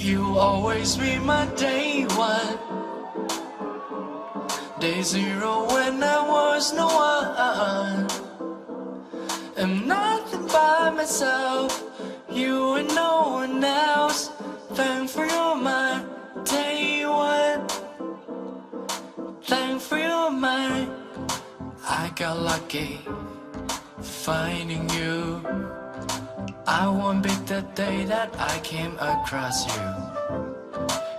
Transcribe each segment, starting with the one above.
You always be my day one. Day zero when I was no one. I'm nothing by myself. You and no one else. Thankful you're my day one. Thankful you're my. I got lucky finding you. I won't be the day that I came across you.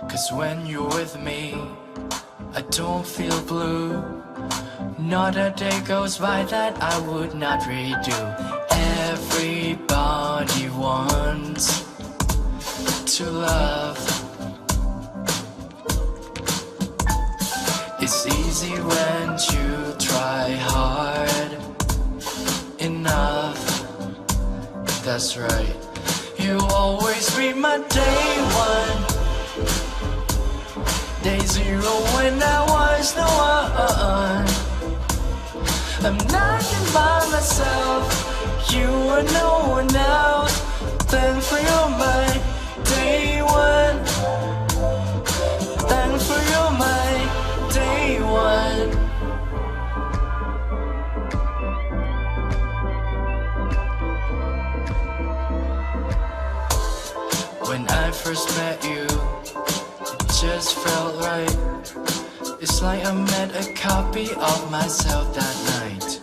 Cause when you're with me, I don't feel blue. Not a day goes by that I would not redo. Everybody wants to love. It's easy when That's right. You always be my day one. Day zero when I was no one. I'm nothing by myself. You and no one else. Thankful you're my I first met you, it just felt right. It's like I met a copy of myself that night.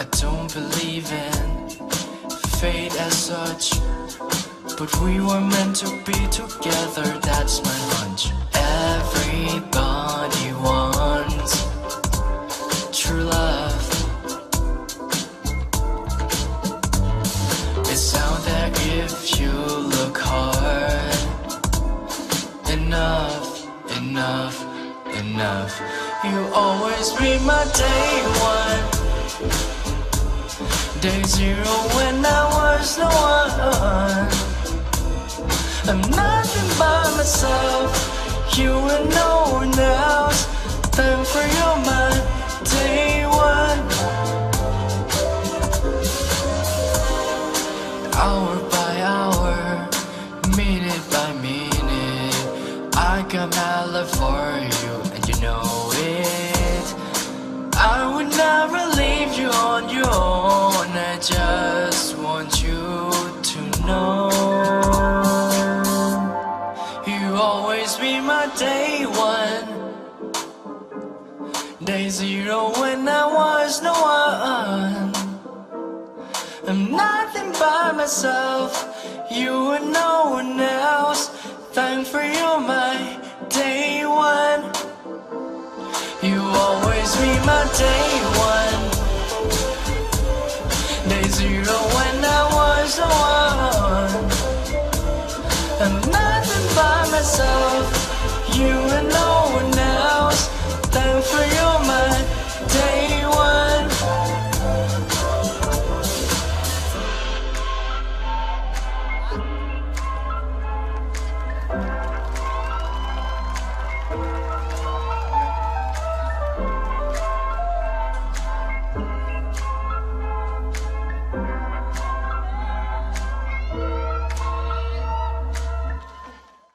I don't believe in fate as such, but we were meant to be together, that's my hunch. Everybody wants enough. You always be my day one, day zero when I was no one. I'm nothing by myself, you and no one else. Thankful you're my day one. hour by hour, minute by minute. I got my love for you, you Day zero when I was no one. I'm nothing by myself. You and no one else. Thank for you my day one. You always be my day one. Day zero when